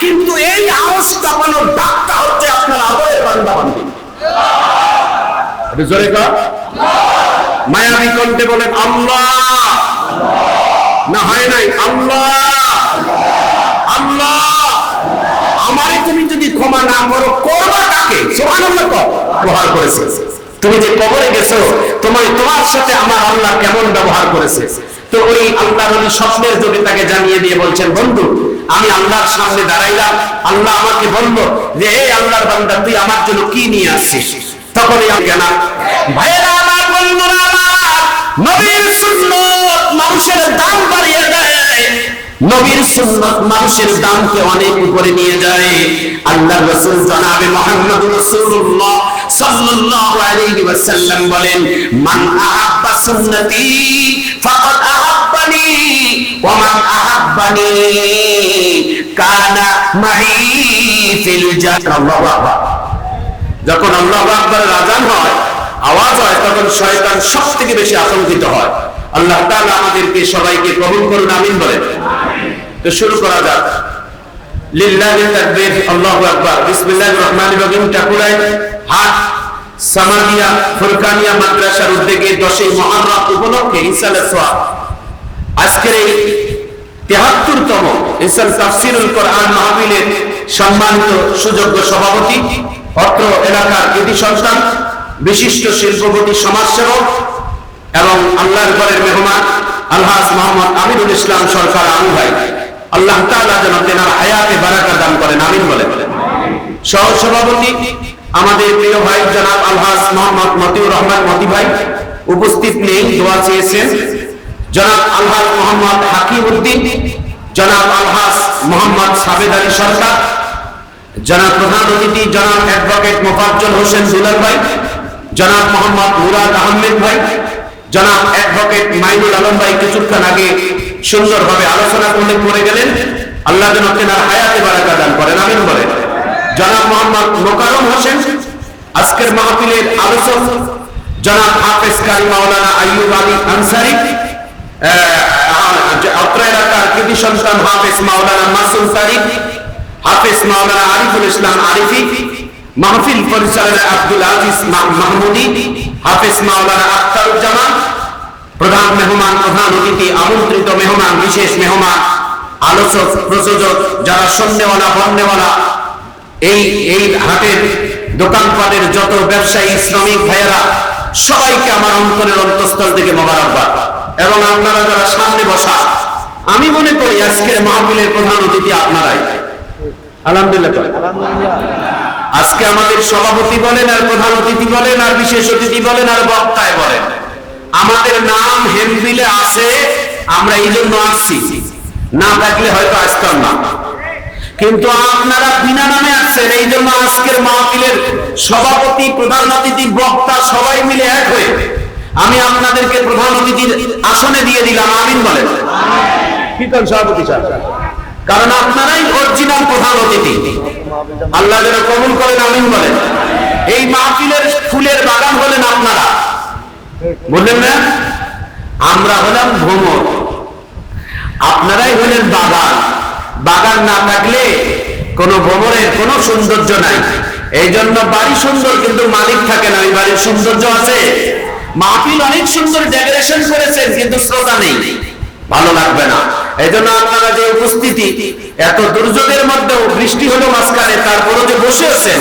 কিন্তু এই আওয়াজ কাঁপানোর ডাকটা হচ্ছে আপনার আদরের বান্দা বান্দি মায়াবী কণ্ঠে বলেন, আল্লাহ! না, হয় নাই। আল্লাহ! আল্লাহ! আমারে তুমি যদি ক্ষমা না করো, করবা কাকে? কর। ব্যবহার করেছে। তুমি যে কবরে গেছো, তোমার তোমার সাথে আমার আল্লাহ কেমন ব্যবহার করেছে? তো ওই আল্লাহ স্বপ্নের যোগে তাকে জানিয়ে দিয়ে বলছেন, বন্ধু আমি আল্লাহর সামনে দাঁড়াইলাম, আল্লাহ আমাকে বলল যে এই আল্লাহর বান্দা, তুই আমার জন্য কি নিয়ে আসছিস? তখনই আমি জানা ভাইয়েরা, আমার বন্ধুরা নবীর সুন্নত মানুষের দাম বাড়িয়ে দেয়। নবীর সুন্নত মানুষের দামকে অনেক উপরে নিয়ে যায়। আল্লাহ রাসূল জনাবে মুহাম্মদ রাসূলুল্লাহ সাল্লাল্লাহু আলাইহি ওয়াসাল্লাম বলেন, মান আহাব্বা সুন্নতি ফাকাদ আহাব্বানি ওয়া মান আহাব্বানি কানা মাই ফিল জান্নাহ। আল্লাহু আকবার। যখন আল্লাহু আকবার আযান হয়, আওয়াজ হয়, তখন শয়তান সবথেকে বেশি আতঙ্কিত হয়। আল্লাহ তাআলা আমাদেরকে সবাইকে কবুল করুন, আমিন বলেন। তো শুরু করা যাক। লিল্লাহি তাকবীর, আল্লাহু আকবার। বিসমিল্লাহির রহমানির রহিম। টাকুরাই হাট, সামাদিয়া, ফুরকানিয়া মাদ্রাসার উদ্যোগে 10ই মুহররম উপলক্ষে ইনশাআল্লাহ সোয়া আজকের এই 73তম ইনশাআল তাফসীরুল কোরআন মাহফিলের সম্মানিত সুযোগ্য সভাপতি, অত্র এলাকার কৃতি সন্তান, বিশিষ্ট শিল্পপতি, সমাজসেবক এবং আল্লাহর ঘরের মেহমান আলহাজ মোহাম্মদ আমিরুল ইসলাম সরকার আমু ভাই। আল্লাহ তাআলা যেন তেনার হায়াতে বারাকা দান করেন, আমিন বলে। সহ সভাপতি, আমাদের প্রিয় ভাই জনাব আলহাজ মোহাম্মদ মতিউর রহমান মতি ভাই উপস্থিত নেই, দোয়া চেয়েছেন। জনাব আলহাজ মোহাম্মদ হাকিম উদ্দিন জনাব আলহাজ মোহাম্মদ সাবেদ আলী সরকার, জনাব প্রধান অতিথি, জনাব অ্যাডভোকেট মোফাজ্জল হোসেন দুলাল ভাই, জনাব মোহাম্মদ মুরাদ আহমেদ ভাই জনাব অ্যাডভোকেট মাইনুল আলম ভাই কিছুক্ষণ আগে সুন্দরভাবে আলোচনা করলে করে গেলেন। আল্লাহ যেন তেনার হায়াতে বারাকা দান করেন, আমিন বলেন জনাব মোহাম্মদ মোকারম হোসেন, আজকের মাহফিলের আলোচক জনাব হাফেজ কারি মাওলানা আইয়ুব আলী আনসারি অত্র এলাকার কৃতি সন্তান হাফেজ মাওলানা মাসুম তারিক, হাফেজ মাওলানা আরিফুল ইসলাম আরিফি মাহফিল পরিচালনা আব্দুল আজিজ মাহমুদি, হাফেজ মাওলানা আখতারুজ্জামান প্রধান মেহমান, প্রধান অতিথি, আমন্ত্রিত মেহমান, বিশেষ মেহমান, আলোচক, প্রযোজক, যারা সন্ধ্যেওয়ালা বন্যেওয়ালা এই এই হাটের দোকানপাটের যত ব্যবসায়ী, শ্রমিক ভাইয়েরা, সবাইকে আমার অন্তরের অন্তঃস্থল থেকে মোবারকবাদ এবং আপনারা যারা সামনে বসা, আমি মনে করি আজকের মাহফিলের প্রধান অতিথি আপনারাই আলহামদুলিল্লাহ করেন। আজকে আমাদের সভাপতি বলেন আর প্রধান অতিথি বলেন আর বিশেষ অতিথি বলেন আর বক্তায় বলেন। আমাদের নাম হেমবিলে আছে আমরা এই জন্য আসছি না থাকলে হয়তো আসতাম না। কিন্তু আপনারা বিনা নামে আসছেন এই জন্য আজকের মাহফিলের সভাপতি প্রধান অতিথি বক্তা সবাই মিলে এক হয়ে আমি আপনাদেরকে প্রধান অতিথির আসনে দিয়ে দিলাম আমিন বলেন। কি সভাপতি সাহেব। কারণ আপনারাই অরিজিনাল প্রধান অতিথি আল্লাহ যেন কবুল করেন, আমিন বলেন। এই মাহফিলের ফুলের বাগান হলেন আপনারা। বললেন না? আমরা হলাম ভ্রমণ। আপনারাই হলেন বাগান। বাগান না থাকলে কোনো ভ্রমণের কোনো সৌন্দর্য নাই। এই জন্য বাড়ি সুন্দর, কিন্তু মালিক থাকে না। ওই বাড়ির সৌন্দর্য আছে। মাহফিল অনেক সুন্দর ডেকোরেশন করেছেন, কিন্তু শ্রোতা নেই। ভালো লাগবে না এই জন্য আপনারা যে উপস্থিতি, এত দুর্যোগের মধ্যেও বৃষ্টি হলো মাঝখানে, তারপরও যে বসে আছেন,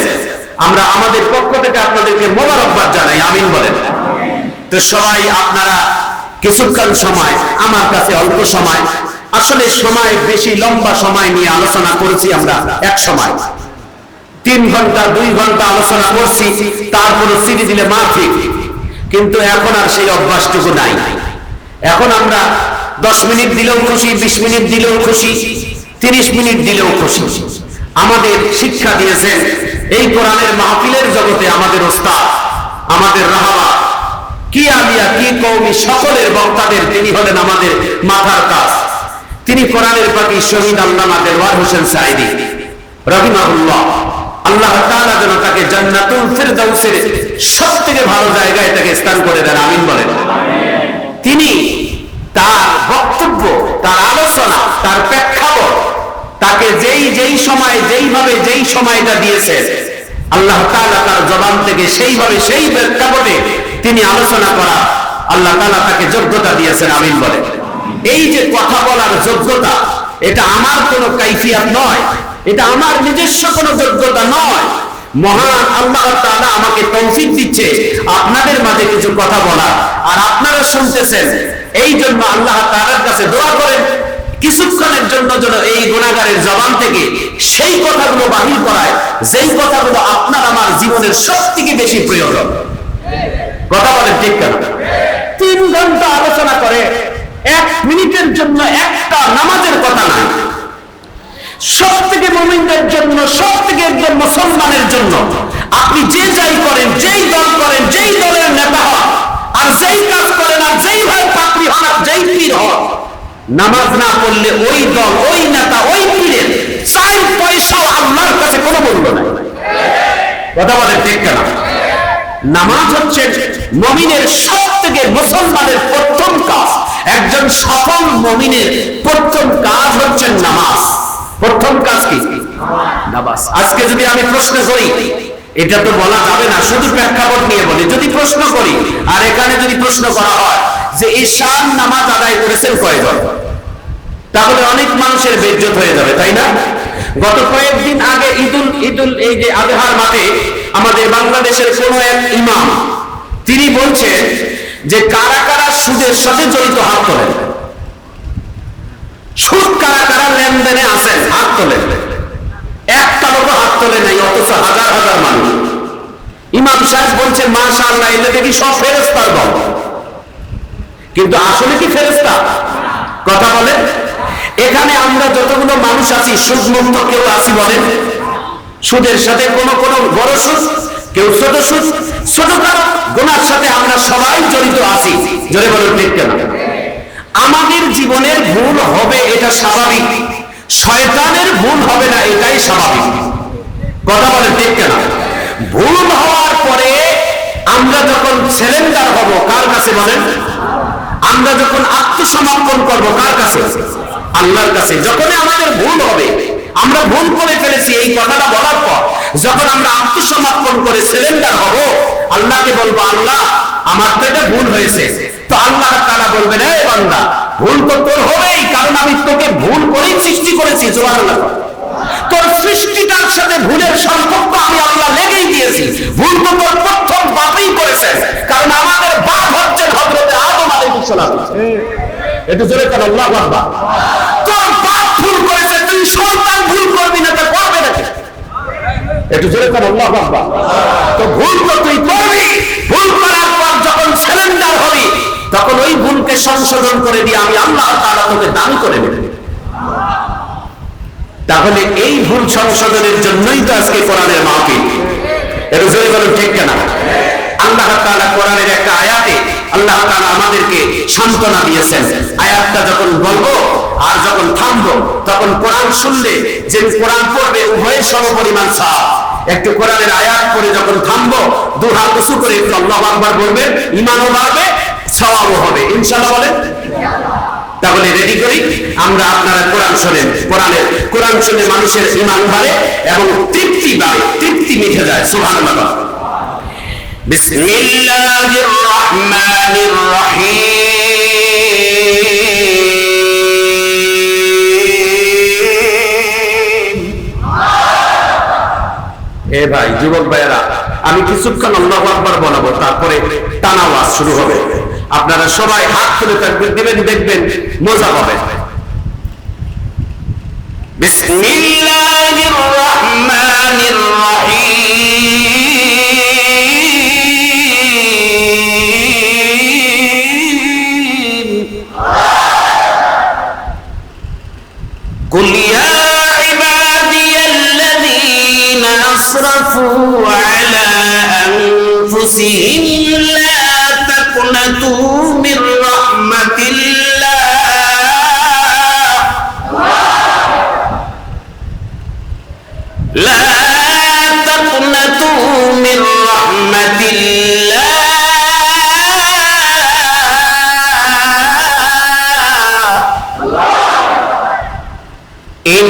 আমরা আমাদের পক্ষ থেকে আপনাদেরকে মোবারকবাদ জানাই, আমিন বলেন। তো সবাই আপনারা কিছুক্ষণ সময়, আমার কাছে অল্প সময়, আসলে সময় বেশি, লম্বা সময় নিয়ে আলোচনা করেছি আমরা, এক সময়। তিন ঘণ্টা, দুই ঘণ্টা আলোচনা করছি, তারপরে সিডি দিলে মাফিক কিন্তু এখন আর সেই অভ্যাসটুকু নাই। এখন আমরা দশ মিনিট দিলেও খুশি, বিশ মিনিট দিলেও খুশি, তিরিশ মিনিট দিলেও খুশি। আমাদের শিক্ষা দিয়েছেন এই কোরআনের মাহফিলের জগতে আমাদের ওস্তাদ, আমাদের রাহাবা। কি আলিয়া, কি কৌমি সকলের বক্তাদের তিনি হলেন আমাদের মাথার কাজ। তিনি কোরআনের পাখি শহীদ আল্লামা দেওয়ার হোসেন সাইদি রহিমাহুল্লাহ, আল্লাহ তাআলা যেন তাকে জান্নাতুল ফিরদাউসের সবথেকে ভালো জায়গায় তাকে স্থান করে দেন। আমিন বলেন। তিনি তার বক্তব্য, তার আলোচনা, তার প্রেক্ষাপট, তাকে যেই যেই সময়, যেইভাবে, যেই সময়টা দিয়েছেন, আল্লাহ তার জবান থেকে সেইভাবে, সেই প্রেক্ষাপটে তিনি আলোচনা করা, আল্লাহ তাআলা তাকে যোগ্যতা দিয়েছেন, আমিন বলে। এই যে কথা বলার যোগ্যতা, এটা আমার কোনো কাইফিয়াত নয়, এটা আমার নিজস্ব কোনো যোগ্যতা নয়। মহান আল্লাহ তাআলা আমাকে তৌফিক দিচ্ছে। আপনাদের মাঝে কিছু কথা বলা আর আপনারা শুনতেছেন এই জন্য আল্লাহ তাআলার কাছে দোয়া করেন, কিছুক্ষণের জন্য যেন এই গুণাগারের জবান থেকে সেই কথাগুলো বাহির করায়, যেই কথাগুলো আপনার আমার জীবনের সব থেকে বেশি প্রয়োজন কথা বলেন ঠিক কেন? তিন ঘণ্টা আলোচনা করে, এক মিনিটের জন্য একটা নামাজের কথা নাই। সব থেকে মোমিনদের জন্য সব থেকে একজন মুসলমানের জন্য। আপনি যে যাই করেন, যেই দল করেন, যেই দলের নেতা হন, আর যেই কাজ করেন, আর যেই ভাই পাত্রী হন, আর যেই পীর হন, নামাজ না পড়লে ওই দল, ওই নেতা, ওই পীরের চার পয়সাও আল্লাহর কাছে কোনো মূল্য নাই। কথা বলেন ঠিক কেন? নামাজ হচ্ছে মমিনের সব থেকে মুসলমানের প্রথম কাজ। একজন সফল মমিনের প্রথম কাজ হচ্ছে নামাজ। প্রথম কাজ কি? আজকে যদি আমি প্রশ্ন করি, এটা তো বলা যাবে না, শুধু প্রেক্ষাপট নিয়ে বলি। যদি প্রশ্ন করি, আর এখানে যদি প্রশ্ন করা হয় যে ঈশান নামাজ আদায় করেছেন কয়জন? তাহলে অনেক মানুষের বেজ্জত হয়ে যাবে, তাই না? গত কয়েকদিন আগে ঈদুল ঈদুল এই যে আজহার মাঠে আমাদের বাংলাদেশের কোন এক ইমাম, তিনি বলছেন যে কারা কারা সুদের সাথে জড়িত হাত তোলেন? সুদ কারা কারা লেনদেনে আছেন? হাত তোলেন। একটা লোক হাত তোলে নাই, অথচ হাজার হাজার মানুষ। ইমাম সাহেব বলছে মাশা আল্লাহ এটা দেখি সব ফেরেস্তার দল। কিন্তু আসলে কি ফেরেস্তা কথা বলেন। এখানে আমরা যতগুলো মানুষ আছি সুদ মুক্ত কেউ আছি বলেন। সুদের সাথে কোন কোন বড় সুদ, কেউ ছোট সুদ। ছোট কারও? গোনার সাথে আমরা সবাই জড়িত আছি। জোরে বলেন ঠিক কেন? আমাদের জীবনের ভুল হবে, এটা স্বাভাবিক। শয়তানের ভুল হবে না, এটাই স্বাভাবিক। কথা বলে ঠিক কেন? ভুল হওয়ার পরে আমরা যখন সিলিন্ডার হব, কার কাছে বলেন? আমরা যখন আত্মসমর্পণ করব, কার কাছে? আল্লাহর কাছে। যখন আমাদের ভুল হবে, আমরা ভুল করে ফেলেছি, এই কথাটা বলার পর, যখন আমরা আত্মসমর্পণ করে সিলিন্ডার হব, আল্লাহকে বলব, আল্লাহ আমার থেকে ভুল হয়েছে। তো আল্লাহ তারা বলবেন, এই বান্দা, ভুল তো তোর হবেই, কারণ আমি তোকে ভুল করেই সৃষ্টি করেছি জোয়ার তোর সৃষ্টিটার সাথে ভুলের সম্পর্ক আমি আল্লাহ লেগেই দিয়েছি। ভুল তো তোর প্রথম বাপই করেছে, কারণ আমাদের বাপ হচ্ছেন হজরতে আদম আলাইহিস সালাম। একটু জোরে কেন আল্লাহ বাবা তোর বাপ ভুল করেছে, তুই সন্তান ভুল করবি না, তা করবে নাকি? একটু জোরে কেন আল্লাহ বাবা তো ভুল তো তুই ওই ভুলকে সংশোধন করে দিয়ে আমি আল্লাহ তাআলা তোকে দান করে দেব। তাহলে এই ভুল সংশোধনের জন্যই তো আজকে কোরআনের মাহফিল। ঠিক কেনা? আল্লাহ কোরআনের একটা আয়াতে আল্লাহ আমাদেরকে দিয়েছেন। আয়াতটা যখন বলব আর যখন থামবো, তখন কোরআন শুনলে যে কোরআন পড়বে উভয়ের সমপরিমাণ সাপ একটু কোরআনের আয়াত পড়ে যখন থামবো দু হাত উঁচু করে আল্লাহ আকবার বলবেন ইমানও বাড়বে সওয়াবও হবে। ইনশাআল্লাহ বলেন। তাহলে রেডি করি। আমরা আপনারা কোরআন শোনেন। কোরআনের কোরআন শুনে মানুষের ইমান বাড়ে এবং তৃপ্তি বাড়ে। তৃপ্তি মিঠে যায়। সুবহানাল্লাহ। বিসমিল্লাহির রহমানির রহিম। এ ভাই, যুবক ভাইয়েরা, আমি কিছুক্ষণ আল্লাহ আকবার বলাবো, তারপরে টানা শুরু হবে। আপনারা সবাই হাত তুলে থাকবেন দিবেন দেখবেন মজা পাবেন বিসমিল্লাহির রহমানির রহিম। ইবাদিয়াল্লাযীনা আসরাফু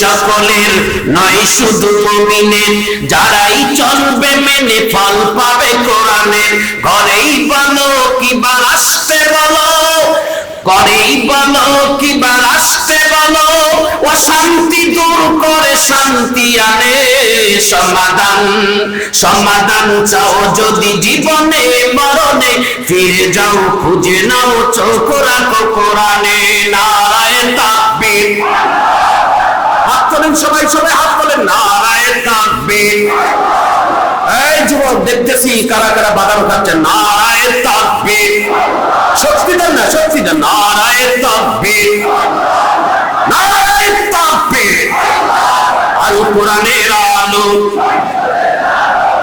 সকলের নয় শুধু মুমিনের, যারাই চলবে মেনে ফল পাবে কোরআনের। ঘরেই বলো কিবা রাষ্ট্রে বলো করেই বলো কিবা রাষ্ট্রে বলো ও শান্তি দূর করে শান্তি আনে সমাধান। সমাধান চাও যদি জীবনে, মরণে, ফিরে যাও, খুঁজে নাও, চোখ রাখো কোরআনে নারায় তাকবীর। তোলেন সবাই সবাই হাত তোলেন। নারায় তাকবীর। এই যুবক, দেখতেছি কারা কারা বাদাম খাচ্ছেন। নারায় তাকবীর। শক্তি দেন না, শক্তি দেন। নারায় তাকবীর। নারায় তাকবীর। আল কোরআনের আলো।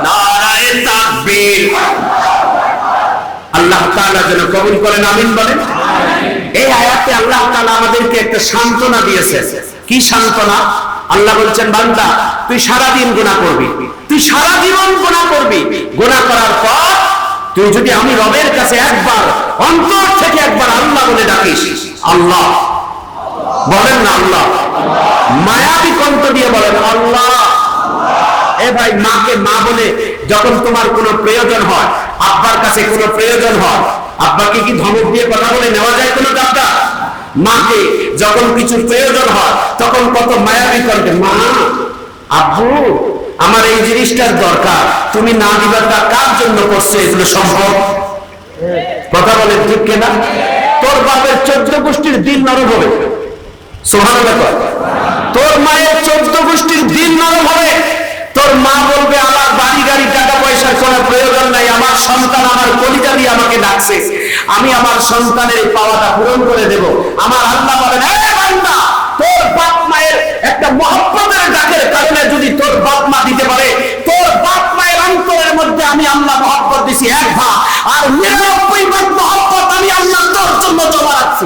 নারায় তাকবীর। আল্লাহ তাআলা যেন কবুল করেন, আমিন বলেন। এই আয়াতে আল্লাহ তাআলা আমাদেরকে একটা সান্ত্বনা দিয়েছে কি সান্ত্বনা? আল্লাহ বলছেন, বান্দা, তুই সারা দিন গুনাহ করবি। তুই সারা জীবন গুনাহ করবি। গোনা করার পর তুই যদি আমি রবের কাছে একবার, অন্তর থেকে একবার আল্লাহ বলে ডাকিস, আল্লাহ। বলেন না আল্লাহ। মায়াবী কণ্ঠ দিয়ে বলেন, আল্লাহ। এ ভাই, মাকে মা বলে যখন তোমার কোনো প্রয়োজন হয়, আব্বার কাছে কোনো প্রয়োজন হয়, আব্বাকে কি ধমক দিয়ে কথা বলে নেওয়া যায় কোনো ডাক্তার মাকে যখন কিছু প্রয়োজন হয়, তখন কত মায়াবী করবে। মা আপু আমার এই জিনিসটার দরকার। তুমি না দিবার তা কার জন্য করছে? এগুলো সম্ভব? কথা বলে ঠিক কেনা? তোর বাপের চোদ্দ গোষ্ঠীর দিন নরম হবে। সোহান তোর মায়ের চোদ্দ গোষ্ঠীর দিন নরম হবে। তোর মা বলবে, আমার বাড়ি গাড়ি টাকা পয়সার কোনো প্রয়োজন নাই, আমার সন্তান আমার কলিজা দিয়ে আমাকে ডাকছে। আমি আমার সন্তানের এই পাওয়াটা পূরণ করে দেব। আমার আল্লাহ বলেন তোর বাপ মায়ের একটা ডাকের কারণে যদি তোর বাপ মা দিতে পারে, তোর বাপ মায়ের অন্তরের মধ্যে আমি আল্লাহ মহব্বত দিছি এক ভাগ, আর নিরানব্বই ভাগ মহব্বত আমি আল্লাহ তোর জন্য জমা রাখছি।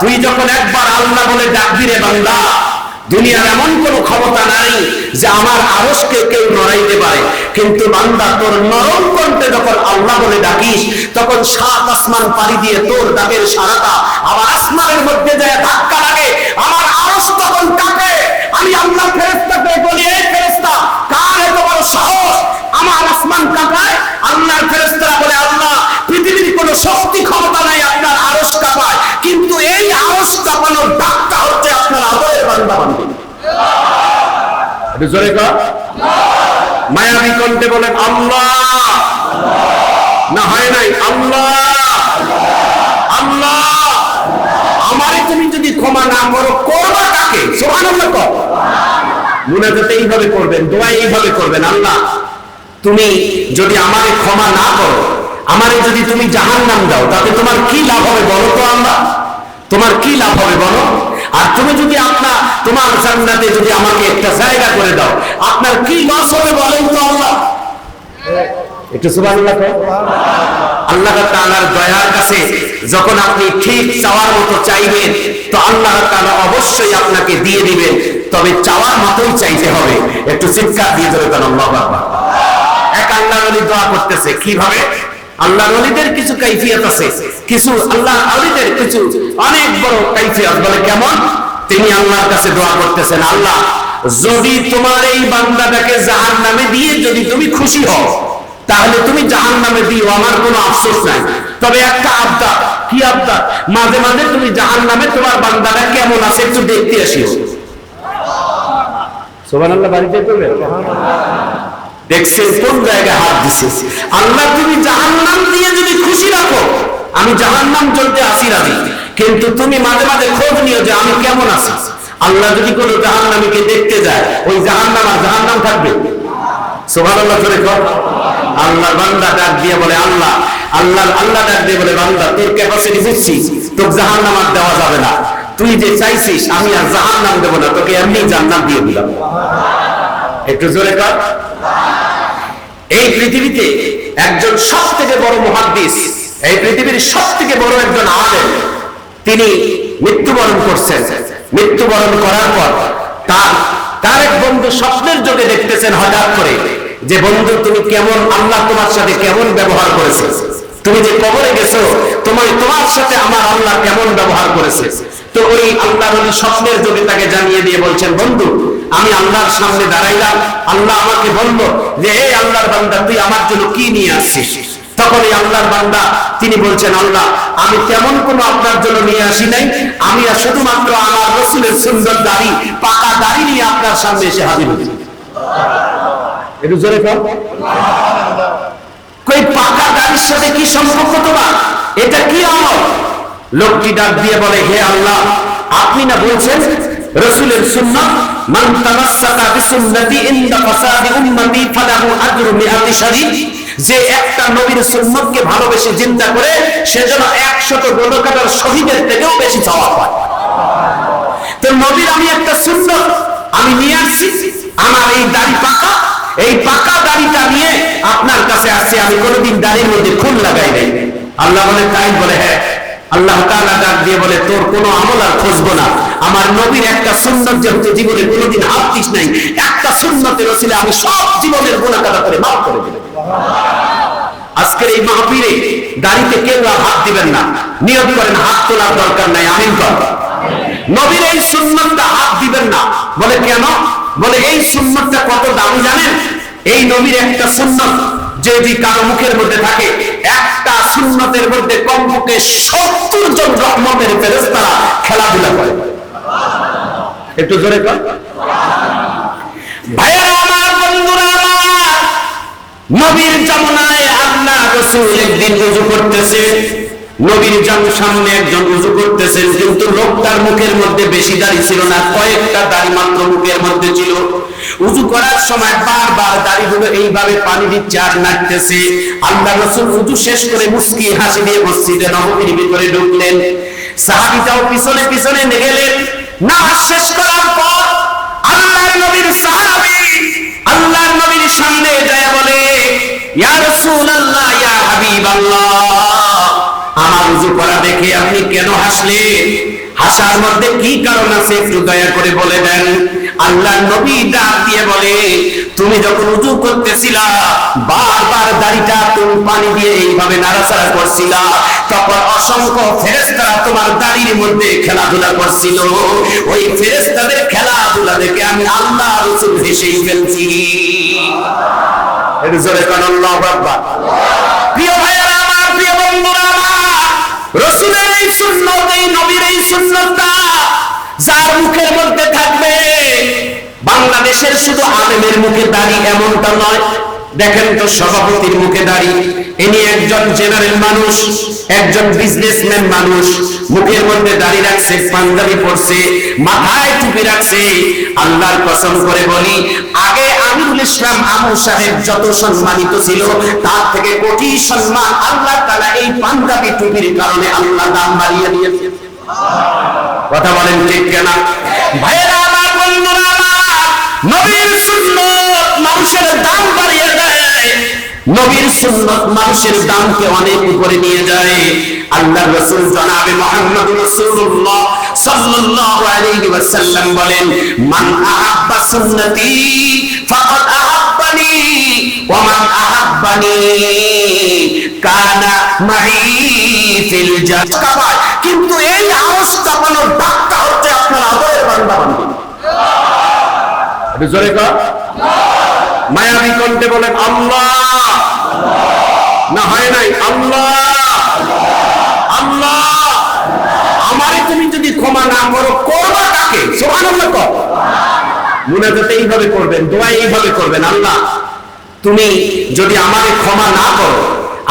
তুই যখন একবার আল্লাহ বলে ডাক দিলে বান্দা দুনিয়ার এমন কোন ক্ষমতা নাই যে আমার আরসকে কেউ নড়াইতে পারে। কিন্তু বান্দা তোর নরম কণ্ঠে যখন আল্লাহ বলে ডাকিস, তখন সাত আসমান পাড়ি দিয়ে তোর ডাকের সারাটা আমার আসমানের মধ্যে যায় ধাক্কা লাগে। আমার আরস তখন কাঁপে? আমি আল্লাহ ফেরেস্তাকে বলি এই ফেরেস্তা কার এত বড় সাহস? আমার আসমান কাঁপায়? আল্লাহর ফেরেস্তারা বলে, আল্লাহ, পৃথিবীর কোনো শক্তি ক্ষমতা নাই আপনার আরস কাঁপায়। কিন্তু এই আরস কাঁপানোর ডাকটা হচ্ছে আপনার আদরের বান্দা কণ্ঠে বলেন, আল্লাহ। না, হয় নাই। আল্লাহ। আল্লাহ। আমারে তুমি যদি ক্ষমা না করো, করবা কাকে? সোহান আল্লাহ মুনাজাতে এইভাবে করবেন, দোয়া এইভাবে করবেন, আল্লাহ। তুমি যদি আমারে ক্ষমা না করো, আমারে যদি তুমি জাহান নাম দাও, তাতে তোমার কি লাভ হবে বলো তো আমরা তোমার কি লাভ হবে বলো? আর তুমি যদি আপনার, তোমার জান্নাতে যদি আমাকে একটা জায়গা করে দাও, আপনার কি লস হবে বলেন তো আল্লাহ? একটু কও। আল্লাহ দয়ার কাছে যখন আপনি ঠিক চাওয়ার মতো চাইবেন, তো আল্লাহ তাআলা অবশ্যই আপনাকে দিয়ে দিবেন, তবে চাওয়ার মতোই চাইতে হবে। একটু চিৎকার দিয়ে ধরে এক আল্লাহ দোয়া করতেছে। কীভাবে? আল্লাহ ওলিদের কিছু কাইফিয়ত আছে। কিছু আল্লাহ ওলিদের কিছু অনেক বড় কাইফিয়ত বলে কেমন? তিনি আল্লাহর কাছে দোয়া করতেছেন, আল্লাহ, যদি তোমার এই বান্দাটাকে জাহান নামে দিয়ে যদি তুমি খুশি হও, তাহলে তুমি জাহান নামে দিও, আমার কোনো আফসোস নাই। তবে একটা আবদার কি আবদার মাঝে মাঝে তুমি জাহান নামে তোমার বান্দাটা কেমন আছে একটু দেখতে আসিও। সোবান আল্লাহ বাড়িতে দেখছেন কোন জায়গায় হাত দিছে? আল্লাহ তুমি জাহান্নাম দিয়ে যদি খুশি রাখো, আমি জাহান্নাম চলতে আসি রাজি কিন্তু তুমি মাঝে মাঝে খোঁজ নিও যে আমি কেমন আছি। আল্লাহ যদি কোনো জাহান্নামীকে দেখতে যায়, ওই থাকবে? তোর জাহান্নাম আর দেওয়া যাবে না। তুই যে চাইছিস, আমি আর জাহান্নাম দেবো না, তোকে এমনি জান্নাত দিয়ে দিলাম। একটু জোরে কর এই পৃথিবীতে একজন সব থেকে বড় মহাদ্দিস, এই পৃথিবীর সব থেকে বড় একজন আলেম, তিনি মৃত্যুবরণ করছেন। মৃত্যুবরণ করার পর তার তার এক বন্ধু স্বপ্নের যোগে দেখতেছেন হঠাৎ করে যে, বন্ধু, তুমি কেমন? আল্লাহ তোমার সাথে কেমন ব্যবহার করেছে? তুমি যে কবরে গেছো তোমার তোমার সাথে আমার আল্লাহ কেমন ব্যবহার করেছে? তো ওই আল্লাহ স্বপ্নের যোগে তাকে জানিয়ে দিয়ে বলছেন, বন্ধু আমি আল্লাহর সামনে দাঁড়াইলাম, আল্লাহ আমাকে বলল যে এই আল্লাহর বান্দা, তুই আমার জন্য কি নিয়ে আসছিস? তখন এই আল্লাহর বান্দা, তিনি বলছেন, আল্লাহ, আমি তেমন কোনো আপনার জন্য নিয়ে আসি নাই। আমি শুধুমাত্র আমার রসুলের সুন্দর দাড়ি, পাকা দাড়ি নিয়ে আপনার সামনে এসে হাজির হয়েছি। একটু জোরে কই, পাকা দাড়ির সাথে কি সম্পর্ক তোমার? এটা কি আমল? লোকটি ডাক দিয়ে বলে, হে আল্লাহ, আপনি না বলছেন রসুলের সুন্নাত মান তামাসসাকা বিসুন্নতি ইনদা ফাসাদি উম্মতি ফালাহু আজরু মিআতি যে একটা নবীর ভালোবেসে চিন্তা করে, সে যেন শহীদের থেকেও বেশি পায় তো নবীর আমি একটা আমি নিয়ে আমার এই দাড়ি পাকা, এই পাকা দাড়িটা নিয়ে আপনার কাছে আসছে। আমি কোনোদিন দাড়ির মধ্যে খুন লাগাই নাই। আল্লাহ বলে, তাই বলে হ্যাঁ। আল্লাহ তাআলা ডাক দিয়ে বলে, তোর কোনো আমল আর খুঁজবো না। আমার নবীর একটা সুন্নত যেহেতু জীবনে কোনোদিন দিস নাই, একটা সুন্নতের ওসিলে আমি সব জীবনের গুণা কাটা করে মাফ করে দিলাম। আজকের এই মাহফিলে দাড়িতে কেউ আর হাত দিবেন না, নিয়ত করেন হাত তোলার দরকার নাই, আমিন কর। নবীর এই সুন্নতটা হাত দিবেন না, বলে কেন? বলে এই সুন্নতটা কত দামি জানেন? এই নবীর একটা সুন্নত যদি কারও মুখের মধ্যে থাকে, একটা সুন্নতের মধ্যে কমপক্ষে সত্তর জন রহমতের ফেরেস্তারা খেলাধুলা করে। একটু জোরে নবীর উজু নবীর করার সময় বারবার এইভাবে পানি দিচ্ছে আর নাচতেছে আল্লাহ রসুল উজু শেষ করে মুস্কি হাসি দিয়ে মসজিদে নবমীর ভিতরে ঢুকলেন। সাহাবিটাও পিছনে পিছনে গেলেন। না শেষ করার পর আল্লাহ নবীর সাহাবি আল্লাহ নবীর সামনে যায় বলে, ইয়া রাসূলুল্লাহ, ইয়া হাবিবাল্লাহ। আমার উজু করা দেখে আপনি কেন হাসলেন? হাসার মধ্যে কি কারণ আছে একটু দয়া করে বলে দেন। আল্লাহ নবী ডাক দিয়ে বলে তুমি যখন উজু করতেছিলা বারবার দাড়িটা তুমি পানি দিয়ে এইভাবে নাড়াচাড়া করছিলা। তখন অসংখ্য ফেরেস্তারা তোমার দাড়ির মধ্যে খেলাধুলা করছিল। ওই ফেরেস্তাদের খেলাধুলা দেখে আমি আল্লাহ রসুল হেসেই ফেলছি। এটা জোরে আকবার। প্রিয় রসুলের এই সুন্নত, এই নবীর এই সুন্নতটা যার মুখের মধ্যে থাকবে, বাংলাদেশের শুধু আলেমের মুখে দাড়ি এমনটা নয়। দেখেন তো সভাপতির মুখে দাড়ি। ইনি একজন জেনারেল মানুষ, একজন বিজনেসম্যান মানুষ। মুখের মধ্যে দাড়ি রাখছে, পাঞ্জাবি পরছে, মাথায় টুপি রাখছে। আল্লাহর কসম করে বলি, আগে আমিরুল ইসলাম আমু সাহেব যত সম্মানিত ছিল, তার থেকে কোটি সম্মান আল্লাহ তাআলা এই পাঞ্জাবি টুপির কারণে আল্লাহ দাম বাড়িয়ে দিয়েছে কথা বলেন ঠিক কেনা? ভাইয়েরা আমার, বন্ধুরা নবীর সুন্নত মানুষের দাম বাড়িয়ে দেয়। নবীর সুন্নত মানুষের দামকে অনেক উপরে নিয়ে যায়। আল্লাহ রাসূল জনাবে মুহাম্মদ রাসূলুল্লাহ সাল্লাল্লাহু আলাইহি ওয়াসাল্লাম বলেন, মান আহাব্বা সুন্নতি ফাকাদ আহাব্বানি ওয়া মান আহাব্বানি কানা মাই ফিল জান্নাত কিন্তু এই আওয়াজ চাপানোর ডাকটা হচ্ছে আপনার আদরের বান্দা বান্দি। জোরে কর। মায়াবী কণ্ঠে বলেন, আল্লাহ। না, হয় নাই, আল্লাহ। আমারে তুমি যদি ক্ষমা না করো, করবা কাকে? সুবহানাল্লাহ মুনাজাতে এইভাবে করবেন, দোয়া এইভাবে করবেন, আল্লাহ। তুমি যদি আমারে ক্ষমা না করো,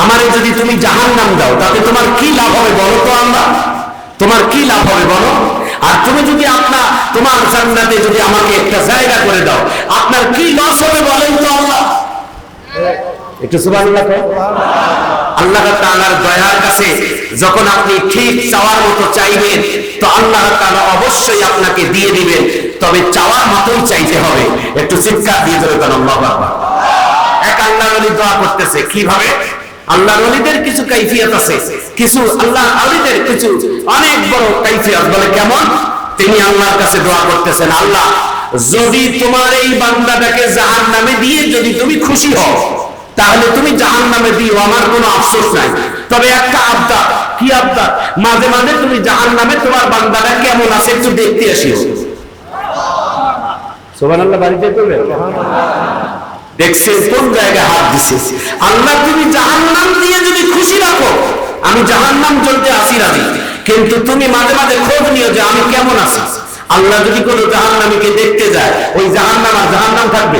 আমারে যদি তুমি জাহান্নাম দাও, তাতে তোমার কি লাভ হবে বলো তো আল্লাহ? তোমার কি লাভ হবে বলো? আর তুমি যদি আপনার তোমার জান্নাতে যদি আমাকে একটা জায়গা করে দাও, আপনার কি লস হবে বলেন তো আল্লাহ? একটু সুবহানাল্লাহ কর আল্লাহ তাআলার দয়ার কাছে যখন আপনি ঠিক চাওয়ার মতো চাইবেন, তো আল্লাহ তাআলা অবশ্যই আপনাকে দিয়ে দিবেন। তবে চাওয়ার মতোই চাইতে হবে। একটু চিৎকার দিয়ে ধরে কেন আকবার। এক আল্লাহ ওলি দোয়া করতেছে। কীভাবে? আল্লাহ ওলিদের কিছু কাইফিয়াত আছে। কিছু আল্লাহ ওলিদের কিছু অনেক বড় কাইফিয়াত। বলে কেমন? তিনি আল্লাহর কাছে দোয়া করতেছেন, আল্লাহ, যদি তোমার এই বান্দাটাকে জাহান নামে দিয়ে যদি তুমি খুশি হও তাহলে তুমি জাহান নামে দিও আমার কোনো আফসোস নাই। তবে একটা আবদার কি আবদার মাঝে মাঝে তুমি জাহান নামে তোমার বান্দাটা কেমন আছে একটু দেখতে আসিও। সোমান আল্লাহ বাড়িতে করবে দেখছেন কোন জায়গায় হাত দিছে। আল্লাহ তুমি জাহান্নাম দিয়ে যদি খুশি রাখো আমি জাহান্নাম জ্বলতে আসি রাজি কিন্তু তুমি মাঝে মাঝে খোঁজ নিও যে আমি কেমন আছি। আল্লাহ যদি কোনো দেখতে যায় ওই জাহান্নাম আর জাহান্নাম থাকবে।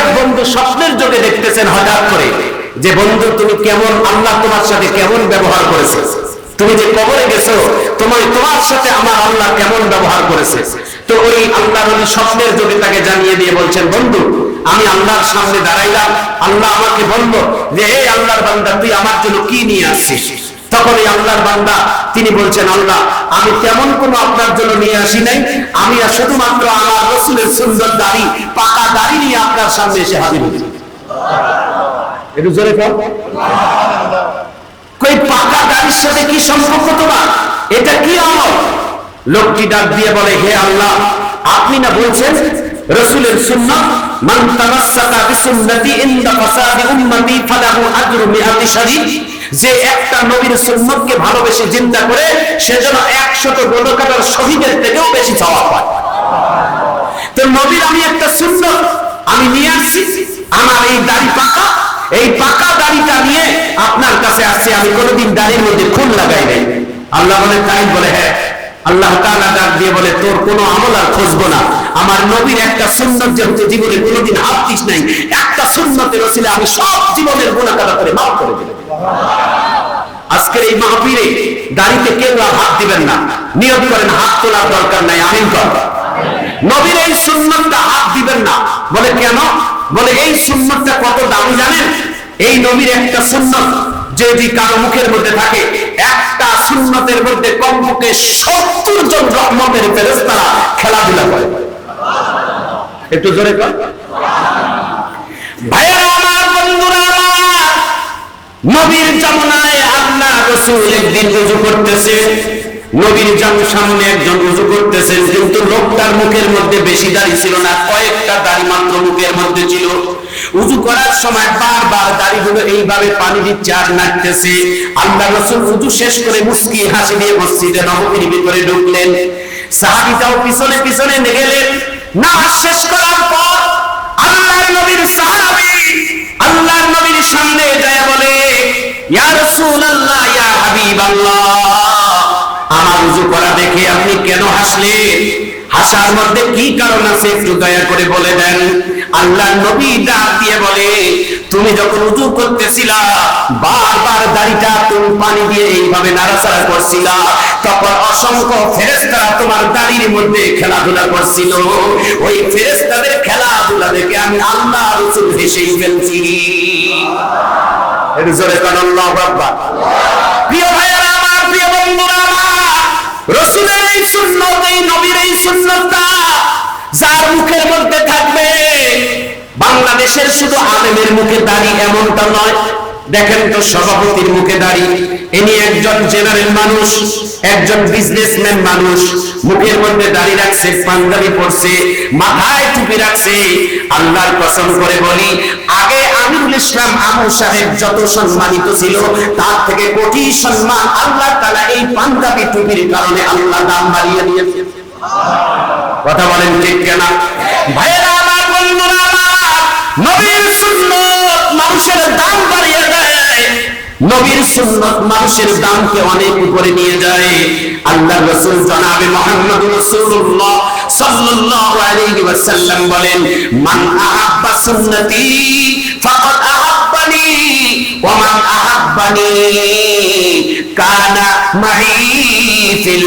এক বন্ধু স্বপ্নের যোগে দেখতেছেন হঠাৎ করে। যে বন্ধু, তুমি কেমন? আল্লাহ তোমার সাথে কেমন ব্যবহার করেছে? তুমি যে কবরে গেছো, তোমার তোমার সাথে আমার আল্লাহ কেমন ব্যবহার করেছে? তো ওই আল্লাহ নবী স্বপ্নের যোগে তাকে জানিয়ে দিয়ে বলছেন, বন্ধু, আমি আল্লাহর সামনে দাঁড়াইলাম। আল্লাহ আমাকে বলল যে এই আল্লাহর বান্দা, তুই আমার জন্য কি নিয়ে আসছিস? তখন এই আল্লাহর বান্দা, তিনি বলছেন, আল্লাহ, আমি তেমন কোনো আপনার জন্য নিয়ে আসি নাই। আমি শুধুমাত্র আমার রসুলের সুন্দর দাড়ি, পাকা দাড়ি নিয়ে আপনার সামনে এসে হাজির হয়েছি। তোমার? এটা কি লোকটি ডাক দিয়ে বলে, হে আল্লাহ, আপনি না বলছেন, রসুলের যে একটা নবীর সুন্নতকে ভালোবেসে জিন্দা করে সে যেন একশত গোলকাটার শহীদের থেকেও বেশি সওয়াব পায় তো নবীর আমি একটা সুন্নত, আমি নিয়ে আসছি, আমার এই দাড়ি পাকা, এই পাকা দাড়িটা নিয়ে আপনার কাছে আসছে, আমি কোনোদিন দাড়ির মধ্যে খুন লাগাই নাই। আল্লাহ বলে, তাই বলে হ্যাঁ। আল্লাহ তাআলা ডাক দিয়ে বলে, তোর কোনো আমল আর খুঁজবো না। আমার নবীর একটা সুন্নত যেহেতু জীবনে কোনোদিন হাত নাই, একটা সুন্নতের ওসিলে আমি সব জীবনের কাটা করে মাফ করে দিলাম। আজকের এই মাহফিলে দাড়িতে কেউ আর হাত দিবেন না। নিয়ত করেন, হাত তোলার দরকার নাই। আমিন কর। নবীর এই সুন্নতটা হাত দিবেন না। বলে কেন? বলে এই সুন্নতটা কত দামি জানেন? এই নবীর একটা সুন্নত, যদি কারও মুখের মধ্যে থাকে, একটা সুন্নতের মধ্যে কমপক্ষে সত্তর জন রহমতের ফেরেস্তারা খেলাধুলা করে। একটু জোরে কর। ভাইয়েরা নবীর জামনায় আল্লাহ রসুল একদিন উজু করতেছে। নবীর জাম সামনে একজন উজু করতেছেন, কিন্তু লোকটার মুখের মধ্যে বেশি দাড়ি ছিল না, কয়েকটা দাড়ি মাত্র মুখের মধ্যে ছিল। উজু করার সময় বারবার দাড়িগুলো এইভাবে পানি দিচ্ছে আর নাচতেছে আল্লাহ রসুল উজু শেষ করে মুস্কি হাসি দিয়ে মসজিদে নবমীর ভিতরে ঢুকলেন। সাহাবিটাও পিছনে পিছনে গেলেন। না শেষ করার পর আল্লাহর নবীর সাহাবী আল্লাহর নবীর সামনে যায় বলে আমার উজু করা দেখে আপনি কেন হাসলেন? হাসার মধ্যে কি কারণ আছে একটু দয়া করে বলে দেন। আল্লাহ নবী ডাক দিয়ে বলে, তুমি যখন উজু করতেছিলা, বারবার দাড়িটা তুমি পানি দিয়ে এইভাবে নাড়াচাড়া করছিলা, তখন অসংখ্য ফেরেস্তারা তোমার দাড়ির মধ্যে খেলাধুলা করছিল। ওই ফেরেস্তাদের খেলাধুলা দেখে আমি আল্লাহ রসুল হেসেই ফেলছি। আল্লাহু বাংলাদেশের শুধু আলেমের মুখে দাড়ি এমনটা নয়। দেখেন তো সভাপতির মুখে দাড়ি। ইনি একজন জেনারেল মানুষ, একজন বিজনেসম্যান মানুষ। মুখের মধ্যে দাড়ি রাখছে, পাঞ্জাবি পরছে, মাথায় টুপি রাখছে। আল্লাহর কসম করে বলি, আগে আমিরুল ইসলাম আমু সাহেব যত সম্মানিত ছিল, তার থেকে কোটি সম্মান আল্লাহ তাআলা এই পাঞ্জাবি টুপির কারণে আল্লাহ দাম বাড়িয়ে দিয়েছে। কথা বলেন ঠিক কেনা? ভাইয়েরা, আমার বন্ধুরা, আমার নবীর সুন্নত মানুষের দাম বাড়িয়ে দেয়। নবীর সুন্নত মানুষের দামকে অনেক উপরে নিয়ে যায়। আল্লাহ রাসূল জনাবে মুহাম্মদ রাসূলুল্লাহ সাল্লাল্লাহু আলাইহি ওয়াসাল্লাম বলেন, মান আহাব্বা সুন্নতি ফাকাদ আহাব্বানি ওয়া মান আহাব্বানি কানা মাহি ফিল